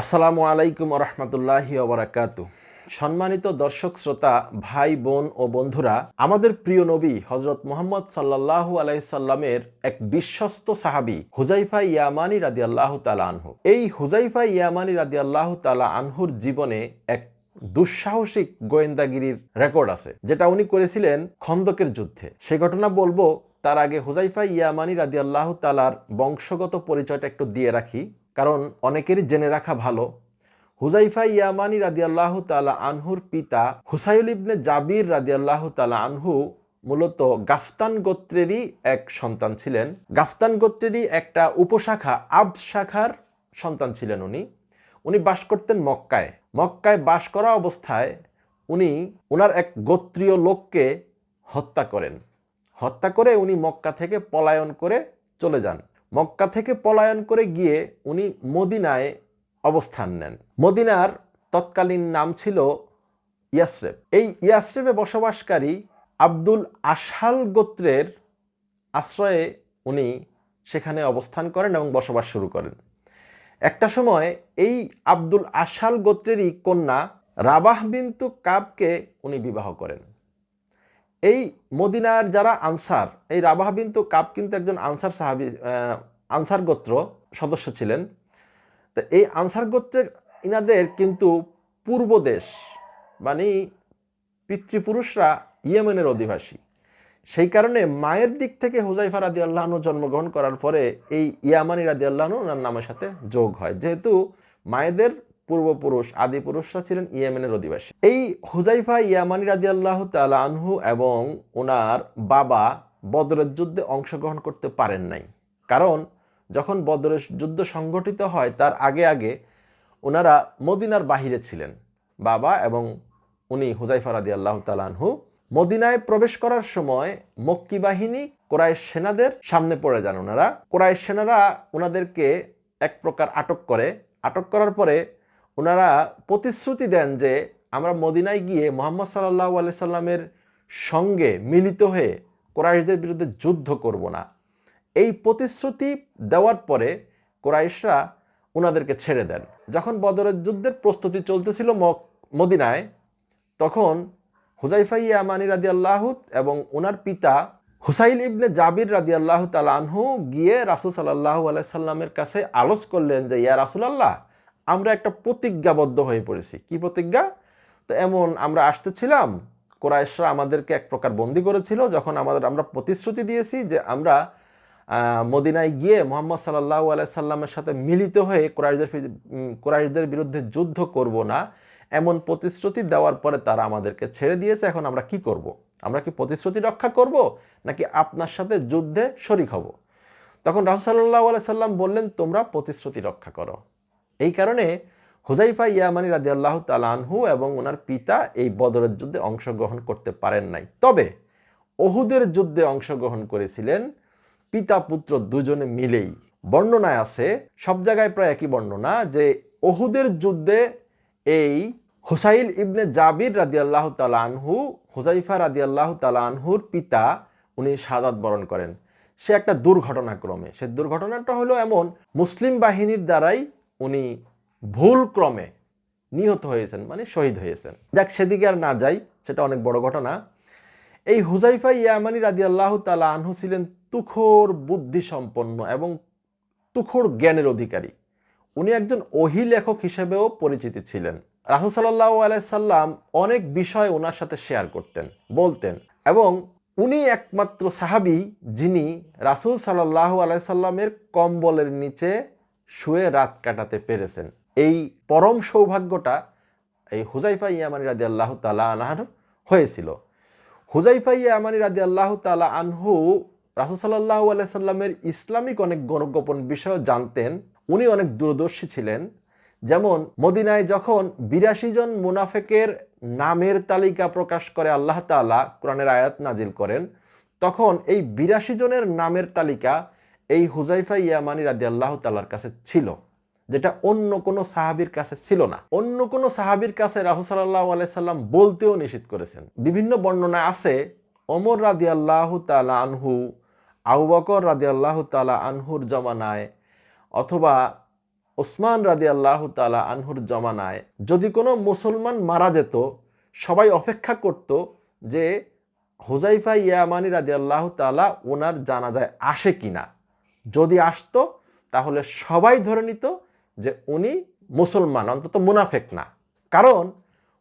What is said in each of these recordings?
আসসালামু আলাইকুম রহমতুল্লাহি ওবরাকাত সম্মানিত দর্শক, শ্রোতা, ভাই, বোন ও বন্ধুরা, আমাদের প্রিয় নবী হজরত মোহাম্মদ সাল্লাহু আলাইসাল্লামের এক বিশ্বস্ত সাহাবি হুজাইফা ইয়ামানি রাদি আল্লাহ তালা আনহু। এই হুজাইফা ইয়ামানি রাদি আল্লাহ তালা আনহুর জীবনে এক দুঃসাহসিক গোয়েন্দাগিরির রেকর্ড আছে, যেটা উনি করেছিলেন খন্দকের যুদ্ধে। সে ঘটনা বলব, তার আগে হুজাইফা ইয়ামানি রাদি আল্লাহ তালার বংশগত পরিচয়টা একটু দিয়ে রাখি। কারণ অনেকেরই জেনে রাখা ভালো। হুজাইফা ইয়ামানি রাদিয়াল্লাহ তালা আনহুর পিতা হুসাইল ইবনে জাবির রাদিয়াল্লাহ তালা আনহু মূলত গাফতান গোত্রেরই এক সন্তান ছিলেন। গাফতান গোত্রেরই একটা উপশাখা আবস শাখার সন্তান ছিলেন উনি। উনি বাস করতেন মক্কায়। মক্কায় বাস করা অবস্থায় উনি ওনার এক গোত্রীয় লোককে হত্যা করেন। হত্যা করে উনি মক্কা থেকে পলায়ন করে চলে যান। মক্কা থেকে পলায়ন করে গিয়ে উনি মদিনায় অবস্থান নেন। মদিনার তৎকালীন নাম ছিল ইয়াসরেব। এই ইয়াসরেবে বসবাসকারী আব্দুল আশাল গোত্রের আশ্রয়ে উনি সেখানে অবস্থান করেন এবং বসবাস শুরু করেন। একটা সময় এই আব্দুল আশাল গোত্রেরই কন্যা রাবাহ বিন্তু কাবকে উনি বিবাহ করেন। এই মদিনার যারা আনসার, এই রাবাহ বিন্তু কাপ কিন্তু একজন আনসার সাহাবি আনসার গোত্র সদস্য ছিলেন। তো এই আনসার গোত্রের ইনাদের কিন্তু পূর্ব দেশ মানে পিতৃপুরুষরা ইয়েমেনের অধিবাসী। সেই কারণে মায়ের দিক থেকে হুজাইফা রাদি আল্লাহনু জন্মগ্রহণ করার পরে এই ইয়ামানি রাদি আল্লাহনু ওনার নামের সাথে যোগ হয়। যেহেতু মায়েদের পূর্বপুরুষ আদি পুরুষরা ছিলেন ইয়েমেনের অধিবাসী। এই হুজাইফা ইয়ামানি রাজি আল্লাহ আনহু এবং ওনার বাবা বদরের যুদ্ধে অংশগ্রহণ করতে পারেন নাই। কারণ, যখন বদরের যুদ্ধ সংগঠিত হয়, তার আগে আগে ওনারা মদিনার বাহিরে ছিলেন। বাবা এবং উনি হুজাইফা রাদি আল্লাহ তালানহু মদিনায় প্রবেশ করার সময় মক্কি বাহিনী কোরআশ সেনাদের সামনে পড়ে যান ওনারা কোরআশ সেনারা ওনাদেরকে এক প্রকার আটক করে। আটক করার পরে ওনারা প্রতিশ্রুতি দেন যে আমরা মদিনায় গিয়ে মোহাম্মদ সাল্লাহ আলি সাল্লামের সঙ্গে মিলিত হয়ে কোরআশদের বিরুদ্ধে যুদ্ধ করব না। এই প্রতিশ্রুতি দেওয়ার পরে কোরাইশরা ওনাদেরকে ছেড়ে দেন। যখন বদরের যুদ্ধের প্রস্তুতি চলতেছিল মদিনায়, তখন হুজাইফাই আমানি রাদি আল্লাহুত এবং ওনার পিতা হুসাইল ইবনে জাবির রাদি আল্লাহ তালানহু গিয়ে রাসুল সাল্লাহ আলাইসাল্লামের কাছে আলোচ করলেন যে, ইয়া রাসুল আল্লাহ আমরা একটা প্রতিজ্ঞাবদ্ধ হয়ে পড়েছি। কি প্রতিজ্ঞা? তো এমন আমরা আসতেছিলাম কোরআশরা আমাদেরকে এক প্রকার বন্দি করেছিল, যখন আমাদের আমরা প্রতিশ্রুতি দিয়েছি যে আমরা মদিনায় গিয়ে মোহাম্মদ সাল্লাহ আলাইসাল্লামের সাথে মিলিত হয়ে কোরআশদের কোরআশদের বিরুদ্ধে যুদ্ধ করব না, এমন প্রতিশ্রুতি দেওয়ার পরে তারা আমাদেরকে ছেড়ে দিয়েছে, এখন আমরা কি করব। আমরা কি প্রতিশ্রুতি রক্ষা করব, নাকি আপনার সাথে যুদ্ধে শরিক হব? তখন রাসুসাল্লাহ আলাইসাল্লাম বললেন, তোমরা প্রতিশ্রুতি রক্ষা করো। এই কারণে হুজাইফা ইয়ামানি রাজি আল্লাহ তালানহু এবং ওনার পিতা এই বদরের যুদ্ধে অংশগ্রহণ করতে পারেন নাই। তবে অহুদের যুদ্ধে অংশগ্রহণ করেছিলেন পিতা পুত্র দুজনে মিলেই। বর্ণনায় আছে, সব জায়গায় প্রায় একই বর্ণনা যে অহুদের যুদ্ধে এই হুসাইল ইবনে জাবির রাদি আল্লাহ তালানহু হুজাইফা রাদি আল্লাহ তালানহুর পিতা উনি সাদাত বরণ করেন। সে একটা দুর্ঘটনাক্রমে। সে দুর্ঘটনাটা হলো এমন, মুসলিম বাহিনীর দ্বারাই উনি ভুল ক্রমে নিহত হয়েছেন মানে শহীদ হয়েছেন। যাক, সেদিকে আর না যাই, সেটা অনেক বড় ঘটনা। এই হুজাইফা ইয়ামানি রাদি আল্লাহ তালা আনহু ছিলেন তুখোর বুদ্ধিসম্পন্ন এবং তুখোর জ্ঞানের অধিকারী। উনি একজন ওহি লেখক হিসেবেও পরিচিতি ছিলেন। রাহুল সাল্লাহ আলাইসাল্লাম অনেক বিষয় ওনার সাথে শেয়ার করতেন, বলতেন এবং উনি একমাত্র সাহাবি যিনি রাসুল সাল্লাহ আলাইসাল্লামের কম্বলের নিচে শুয়ে রাত কাটাতে পেরেছেন। এই পরম সৌভাগ্যটা এই হুজাইফা ইয়ামানি রাজি আল্লাহ তালা আনহার হয়েছিল। হুজাইফা ইয়ামানি রাজি আল্লাহ তালা আনহু রাসুসাল্লাহ আলাইসাল্লামের ইসলামিক অনেক গণগোপন বিষয় জানতেন। উনি অনেক দূরদর্শী ছিলেন। যেমন মদিনায় যখন বিরাশি জন মুনাফেকের নামের তালিকা প্রকাশ করে আল্লাহ তালা কোরআনের আয়াত নাজিল করেন, তখন এই বিরাশি জনের নামের তালিকা এই হুজাইফা ইয়ামানি রাজি আল্লাহ তালার কাছে ছিল, যেটা অন্য কোনো সাহাবির কাছে ছিল না। অন্য কোনো সাহাবির কাছে রাসুল সাল্লাহ আলাইসাল্লাম বলতেও নিষিদ্ধ করেছেন। বিভিন্ন বর্ণনা আছে অমর রাদি আল্লাহ তালা আনহু, আবু বকর রাদি আল্লাহ তালা আনহুর জমানায়, অথবা ওসমান রাদি আল্লাহ তালা আনহুর জমানায় যদি কোনো মুসলমান মারা যেত, সবাই অপেক্ষা করত যে হুজাইফা ইয়ামানি রাদি আল্লাহ তালা ওনার জানাজায় আসে কিনা। যদি আসতো, তাহলে সবাই ধরে নিত যে উনি মুসলমান, অন্তত মুনাফেক না। কারণ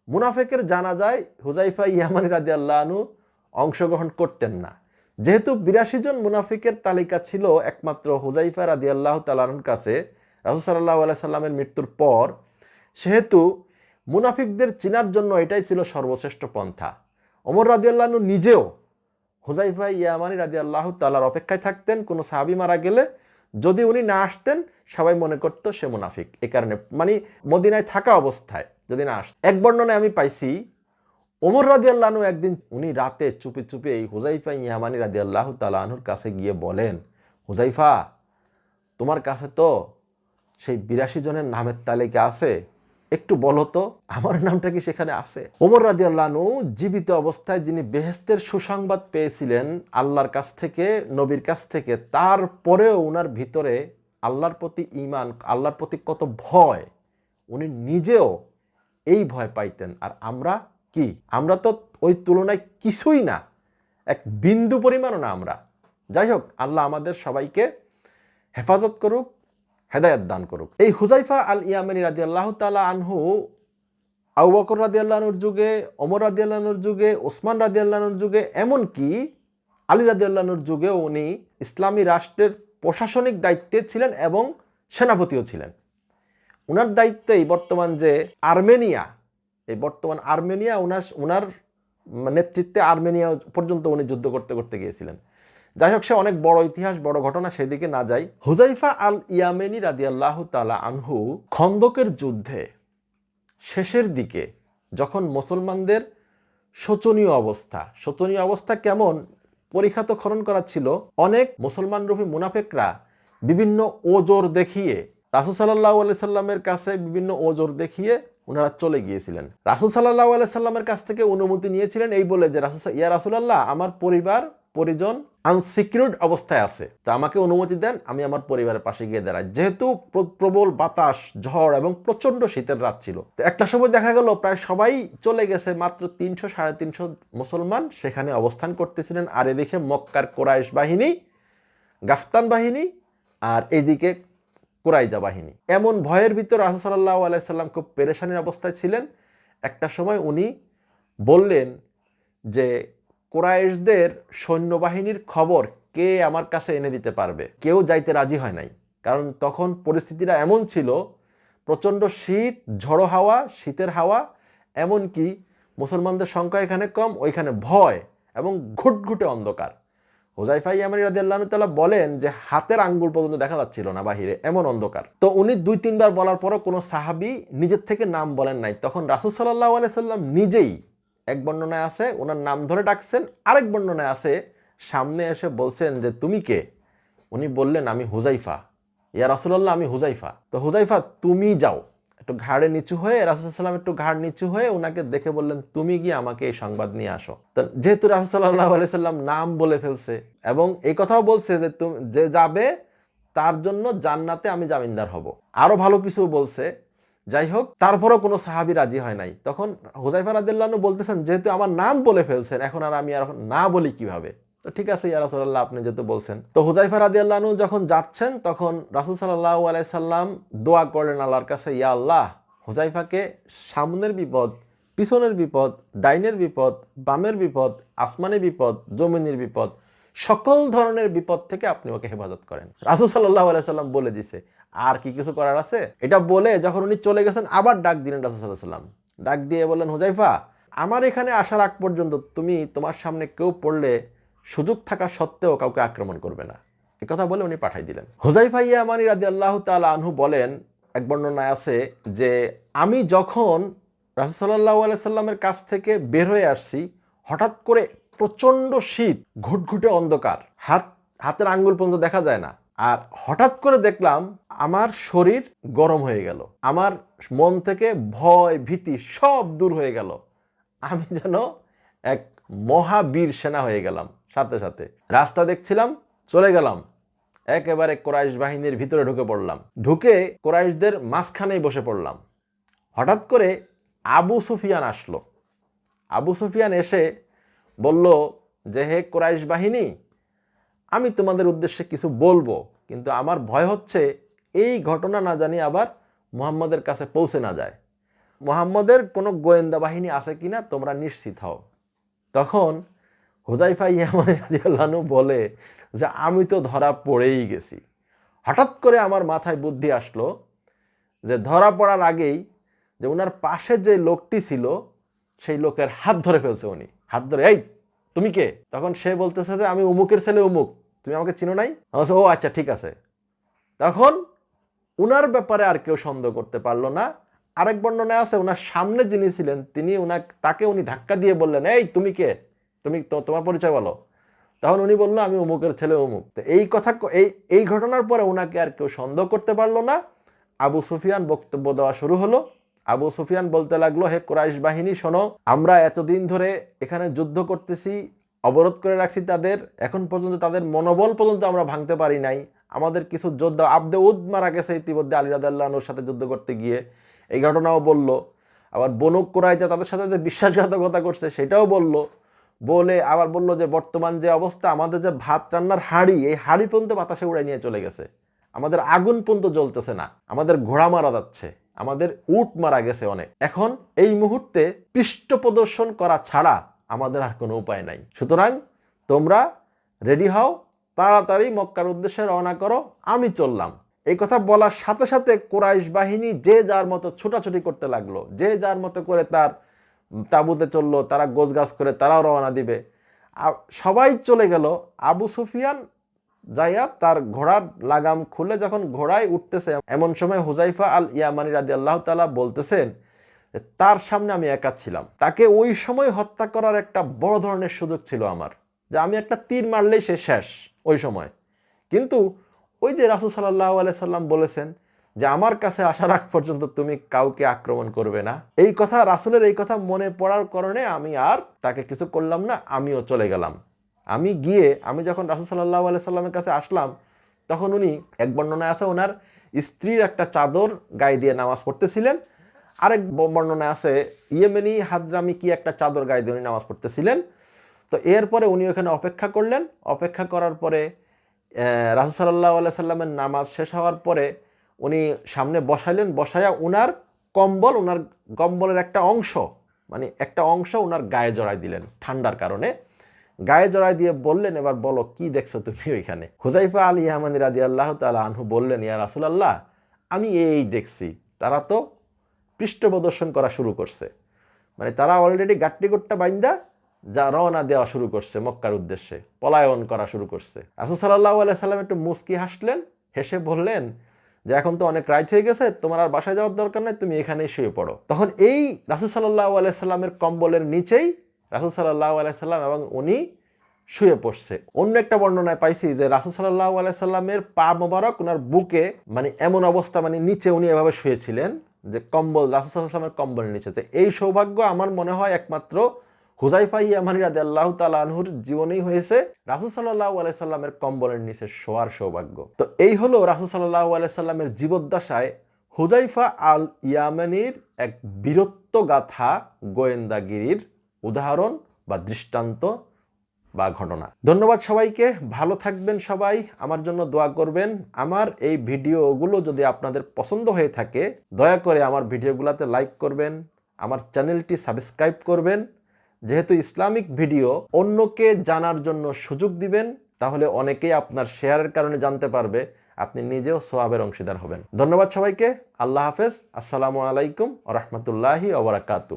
মুনাফেকের জানা যায় হুজাইফা ইয়ামানি রাদি আল্লাহনু অংশগ্রহণ করতেন না। যেহেতু বিরাশি জন মুনাফিকের তালিকা ছিল একমাত্র হুজাইফা রাদি আল্লাহ তালানুর কাছে, রাসুল আলাই সাল্লামের মৃত্যুর পর, সেহেতু মুনাফিকদের চিনার জন্য এটাই ছিল সর্বশ্রেষ্ঠ পন্থা। অমর রাদি আল্লাহনু নিজেও হুজাইফা ইয়ামানি রাজি আল্লাহ তালার অপেক্ষায় থাকতেন, কোনো সাহাবি মারা গেলে যদি উনি না আসতেন, সবাই মনে করতো সে মুনাফিক। এ কারণে মানে মদিনায় থাকা অবস্থায় যদি না আস এক বর্ণনায় আমি পাইছি ওমর রাজি আল্লাহনু একদিন উনি রাতে চুপি চুপি এই হুজাইফা ইয়ামানি রাজি আল্লাহ তালাহুর কাছে গিয়ে বলেন হুজাইফা তোমার কাছে তো সেই বিরাশি জনের নামের তালিকা আছে একটু বলো তো, আমার নামটা কি সেখানে আছে? ওমর রাদি আল্লাহনু জীবিত অবস্থায় যিনি বেহেস্তের সুসংবাদ পেয়েছিলেন আল্লাহর কাছ থেকে, নবীর কাছ থেকে, তারপরেও ওনার ভিতরে আল্লাহর প্রতি ইমান আল্লাহর প্রতি কত ভয়, উনি নিজেও এই ভয় পাইতেন। আর আমরা কি? আমরা তো ওই তুলনায় কিছুই না, এক বিন্দু পরিমাণও না আমরা। যাই হোক, আল্লাহ আমাদের সবাইকে হেফাজত করুক হেদায়ত দান করুক। এই হুজাইফা আল ইয়ামিনী রাজি আল্লাহ তালা আনহু আউ বকর রাদি আল্লাহনুর যুগে, ওমর রাদি আল্লাহনুর যুগে, ওসমান রাদি আল্লাহনুর যুগে, এমনকি আলী রাদি আল্লাহনুর যুগেও উনি ইসলামী রাষ্ট্রের প্রশাসনিক দায়িত্বে ছিলেন এবং সেনাপতিও ছিলেন। ওনার দায়িত্বেই বর্তমান যে আর্মেনিয়া, এই বর্তমান আর্মেনিয়া ওনার ওনার নেতৃত্বে আর্মেনিয়া পর্যন্ত উনি যুদ্ধ করতে করতে গিয়েছিলেন। যাই হোক, সে অনেক বড় ইতিহাস, বড় ঘটনা, সেদিকে না যাই। হুজাইফা আল ইয়ামেনি রাদি আল্লাহ তালা আনহু খন্দকের যুদ্ধে শেষের দিকে যখন মুসলমানদের শোচনীয় অবস্থা শোচনীয় অবস্থা কেমন? পরীক্ষা তো খনন করা ছিল। অনেক মুসলমান রূপী মুনাফেকরা বিভিন্ন ওজোর দেখিয়ে, রাসুল সাল্লাহ আলি সাল্লামের কাছে বিভিন্ন ওজোর দেখিয়ে ওনারা চলে গিয়েছিলেন। রাসুল সাল্লাহ আলি সাল্লামের কাছ থেকে অনুমতি নিয়েছিলেন এই বলে যে, রাসুল ইয়া রাসুলাল্লাহ, আমার পরিবার, পরিজন আনসিকিউর্ড অবস্থায় আছে। তা আমাকে অনুমতি দেন, আমি আমার পরিবারের পাশে গিয়ে দাঁড়াই। যেহেতু প্র- প্রবল বাতাস, ঝড় এবং প্রচণ্ড শীতের রাত ছিল। তো একটা সময় দেখা গেল, প্রায় সবাই চলে গেছে, মাত্র তিনশো, সাড়ে তিনশো মুসলমান সেখানে অবস্থান করতেছিলেন। আর এদিকে মক্কার কোরাইশ বাহিনী, গাফতান বাহিনী আর এদিকে কোরাইজা বাহিনী। এমন ভয়ের ভিতর রাসুল সাল্লাহ আলাইসাল্লাম খুব পেরেশানির অবস্থায় ছিলেন। একটা সময় উনি বললেন যে কোরাইশদের সৈন্যবাহিনীর খবর কে আমার কাছে এনে দিতে পারবে? কেউ যাইতে রাজি হয় নাই। কারণ তখন পরিস্থিতিটা এমন ছিল, প্রচণ্ড শীত, ঝড়ো হাওয়া, শীতের হাওয়া, এমনকি মুসলমানদের সংখ্যা এখানে কম, ওইখানে ভয় এবং ঘুটঘুটে অন্ধকার। হোজাইফাই ইয়ামানি রাজি আল্লাহ তালা বলেন যে হাতের আঙ্গুল পর্যন্ত দেখা যাচ্ছিল না বাহিরে, এমন অন্ধকার। তো উনি দুই তিনবার বলার পরও কোনো সাহাবি নিজের থেকে নাম বলেন নাই। তখন রাসুল সাল্লাহ আলাইসাল্লাম নিজেই এক বর্ণনায় আছে, ওনার নাম ধরে ডাকছেন, আরেক বর্ণনায় আছে, সামনে এসে বলছেন যে, তুমি কে? উনি বললেন, আমি হুজাইফা। ইয়া রাসুলাল্লাহ, আমি হুজাইফা। তো হুজাইফা, তুমি যাও। একটু ঘাড়ে নিচু হয়ে রাসুলসাল্লাম একটু ঘাড় নিচু হয়ে ওনাকে দেখে বললেন, তুমি গিয়ে আমাকে এই সংবাদ নিয়ে আসো। তো যেহেতু রাসুসাল্লাহ আলাইসাল্লাম নাম বলে ফেলছে এবং এই কথাও বলছে যে, তুমি, যে যাবে, তার জন্য জান্নাতে আমি জামিনদার হব। আরও ভালো কিছু বলছে যাই হোক তারপরও কোনো সাহাবি রাজি হয় নাই। তখন হুজাইফা রাদিল্লাহনু বলতেছেন, যেহেতু আমার নাম বলে ফেলছেন, এখন আর আমি আর না বলি কীভাবে? তো ঠিক আছে, ইয়া রাসুল্লাহ আপনি যেহেতু বলছেন। তো হুজাইফা রাদি আল্লাহনু যখন যাচ্ছেন, তখন রাসুল সাল্লাহ আলাইসাল্লাম দোয়া করলেন আল্লাহর কাছে, ইয়া আল্লাহ হুজাইফাকে সামনের বিপদ, পিছনের বিপদ, ডাইনের বিপদ, বামের বিপদ, আসমানের বিপদ, জমিনের বিপদ সকল ধরনের বিপদ থেকে আপনি ওকে হেফাজত করেন। রাসুল সাল্লাহ আলাইসাল্লাম বলে দিছে, আর কি কিছু করার আছে? এটা বলে যখন উনি চলে গেছেন, আবার ডাক দিলেন রাসুল ডাক দিয়ে বললেন হুজাইফা আমার এখানে আসার আগ পর্যন্ত তুমি তোমার সামনে কেউ পড়লে সুযোগ থাকা সত্ত্বেও কাউকে আক্রমণ করবে না। কথা বলে উনি পাঠাই দিলেন। হুজাইফা ইয়ামানি রাদি আল্লাহ তালা আনহু বলেন, এক বর্ণনায় আছে যে, আমি যখন রাসুসাল্লাহ আলাইসাল্লামের কাছ থেকে বের হয়ে আসছি, হঠাৎ করে প্রচণ্ড শীত, ঘুটঘুটে অন্ধকার। হাত, হাতের আঙ্গুল পর্যন্ত দেখা যায় না। আর হঠাৎ করে দেখলাম আমার শরীর গরম হয়ে গেল। আমার মন থেকে ভয়, ভীতি সব দূর হয়ে গেল। আমি যেন এক মহাবীর সেনা হয়ে গেলাম সাথে সাথে। রাস্তা দেখছিলাম, চলে গেলাম। একেবারে কোরাইশ বাহিনীর ভিতরে ঢুকে পড়লাম। ঢুকে কোরাইশদের মাঝখানেই বসে পড়লাম। হঠাৎ করে আবু সুফিয়ান আসলো। আবু সুফিয়ান এসে বলল যে, হে কোরাইশ বাহিনী, আমি তোমাদের উদ্দেশ্যে কিছু বলব, কিন্তু আমার ভয় হচ্ছে এই ঘটনা না জানি আবার মুহাম্মদের কাছে পৌঁছে না যায়। মুহাম্মদের কোনো গোয়েন্দা বাহিনী আছে কিনা তোমরা নিশ্চিত হও। তখন হুজাইফা ইয়ামান রাদিয়াল্লাহু বলে যে, আমি তো ধরা পড়েই গেছি। হঠাৎ করে আমার মাথায় বুদ্ধি আসলো যে, ধরা পড়ার আগেই যে ওনার পাশে যে লোকটি ছিল, সেই লোকের হাত ধরে ফেলছে উনি। হাত ধরে, এই, তুমি কে? তখন সে বলতেছে যে, আমি উমুকের ছেলে উমুক। তুমি আমাকে চিনো নাই? ও আচ্ছা ঠিক আছে। তখন উনার ব্যাপারে আর কেউ সন্দেহ করতে পারল না। আরেক বর্ণনায় আছে ওনার সামনে যিনি ছিলেন, তিনি উনাকে, তাকে উনি ধাক্কা দিয়ে বললেন, এই, তুমি কে? তুমি তোমার পরিচয় বলো। তখন উনি বলল, আমি অমুকের ছেলে অমুক তো এই কথা এই এই ঘটনার পরে ওনাকে আর কেউ সন্দেহ করতে পারল না। আবু সুফিয়ান বক্তব্য দেওয়া শুরু হলো। আবু সুফিয়ান বলতে লাগল, হে কোরাইশ বাহিনী, শোনো, আমরা এতদিন ধরে এখানে যুদ্ধ করতেছি, অবরোধ করে রাখছি তাদের, এখন পর্যন্ত তাদের মনোবল পর্যন্ত আমরা ভাঙতে পারি নাই। আমাদের কিছু যোদ্ধা আবদে উদ মারা গেছে ইতিমধ্যে আলী রাদাল্লাহনুর সাথে যুদ্ধ করতে গিয়ে। এই ঘটনাও বলল। আবার বনুক কোরাইজা তাদের সাথে যে বিশ্বাসঘাতকতা করছে, সেটাও বলল। বলে আবার বলল যে, বর্তমান যে অবস্থা, আমাদের যে ভাত রান্নার হাঁড়ি, এই হাঁড়ি পর্যন্ত বাতাসে উড়ে নিয়ে চলে গেছে। আমাদের আগুন পর্যন্ত জ্বলতেছে না। আমাদের ঘোড়া মারা যাচ্ছে। আমাদের উট মারা গেছে অনেক। এখন এই মুহূর্তে পৃষ্ঠ প্রদর্শন করা ছাড়া আমাদের আর কোনো উপায় নাই। সুতরাং তোমরা রেডি হও, তাড়াতাড়ি মক্কার উদ্দেশ্যে রওনা করো, আমি চললাম। এই কথা বলার সাথে সাথে কোরাইশ বাহিনী যে যার মতো ছোটাছুটি করতে লাগল, যে যার মতো করে তার তাঁবুতে চলল, তারা গোছ গাছ করে তারাও রওনা দিবে। সবাই চলে গেল আবু সুফিয়ান যাইয়া তার ঘোড়ার লাগাম খুলে যখন ঘোড়ায় উঠতেছে, এমন সময় হুজাইফা আল ইয়ামানি রাদি আল্লাহ তালা বলতেছেন, তার সামনে আমি একা ছিলাম। তাকে ওই সময় হত্যা করার একটা বড় ধরনের সুযোগ ছিল আমার, যে আমি একটা তীর মারলেই সে শেষ ওই সময়। কিন্তু ওই যে রাসুল সাল্লাহ সাল্লাম বলেছেন যে, আমার কাছে আসার আগ পর্যন্ত তুমি কাউকে আক্রমণ করবে না। এই কথা, রাসুলের এই কথা মনে পড়ার কারণে আমি আর তাকে কিছু করলাম না, আমিও চলে গেলাম। আমি গিয়ে, আমি যখন রাসুল সাল্লাহ সাল্লামের কাছে আসলাম, তখন উনি এক বর্ণনায় আছে, ওনার স্ত্রীর একটা চাদর গায়ে দিয়ে নামাজ পড়তেছিলেন। আরেক বর্ণনায় আছে, ইয়েমেনি হাদরামি কি একটা চাদর গায়ে দিয়ে উনি নামাজ পড়তেছিলেন? তো এরপরে উনি ওখানে অপেক্ষা করলেন। অপেক্ষা করার পরে রাসুল সাল্লাহ সাল্লামের নামাজ শেষ হওয়ার পরে উনি সামনে বসাইলেন। বসাইয়া উনার কম্বল ওনার কম্বলের একটা অংশ মানে একটা অংশ ওনার গায়ে জড়াই দিলেন, ঠান্ডার কারণে। গায়ে জড়াই দিয়ে বললেন, এবার বলো, কি দেখছ তুমি ওইখানে? হুজাইফা আলী আহমানি রাজি আল্লাহ তালা আনহু বললেন, ইয়া রাসুল আল্লাহ আমি এই দেখছি, তারা তো পৃষ্ঠ প্রদর্শন করা শুরু করছে। মানে তারা অলরেডি গাট্টিগোট্টা বাইন্দা, যা রওনা দেওয়া শুরু করছে মক্কার উদ্দেশ্যে, পলায়ন করা শুরু করছে। রাসুল সাল্লাহ সাল্লাম একটু মুস্কি হাসলেন, হেসে বললেন, যে এখন তো অনেক রাইত হয়ে গেছে, তোমার আর বাসায় যাওয়ার দরকার নেই, তুমি এখানেই শুয়ে পড়ো। তখন এই রাসুল সাল্লাহ সাল্লামের কম্বলের নিচেই রাসুল সাল্লাহ সাল্লাম এবং উনি শুয়ে পড়ছে। অন্য একটা বর্ণনায় পাইছি যে রাসুল সাল্লাহ সাল্লামের পা মোবারক ওনার বুকে মানে এমন অবস্থা মানে নিচে উনি এভাবে শুয়েছিলেন যে কম্বল, রাসুল সাল্লামের কম্বলের নিচে। তো এই সৌভাগ্য আমার মনে হয় একমাত্র হুজাইফা ইয়ামানি রাদে আল্লাহ তালাহুর জীবনেই হয়েছে রাসুল সাল্লাহ আলাইসাল্লামের কম্বলের নিচে শোয়ার সৌভাগ্য। তো এই হলো রাসুল সাল্লাহ আলাইসাল্লামের জীবদ্দশায় হুজাইফা আল ইয়ামানির এক বীরত্ব গাথা গোয়েন্দাগিরির উদাহরণ বা দৃষ্টান্ত বা ঘটনা। ধন্যবাদ সবাইকে, ভালো থাকবেন সবাই, আমার জন্য দোয়া করবেন। আমার এই ভিডিওগুলো যদি আপনাদের পছন্দ হয়ে থাকে, দয়া করে আমার ভিডিওগুলোতে লাইক করবেন, আমার চ্যানেলটি সাবস্ক্রাইব করবেন। যেহেতু ইসলামিক ভিডিও অন্যকে জানার জন্য সুযোগ দিবেন, তাহলে অনেকেই আপনার শেয়ারের কারণে জানতে পারবে, আপনি নিজেও সোয়াবের অংশীদার হবেন। ধন্যবাদ সবাইকে, আল্লাহ হাফেজ, আসসালামু আলাইকুম রহমতুল্লাহি ওবরাকাতু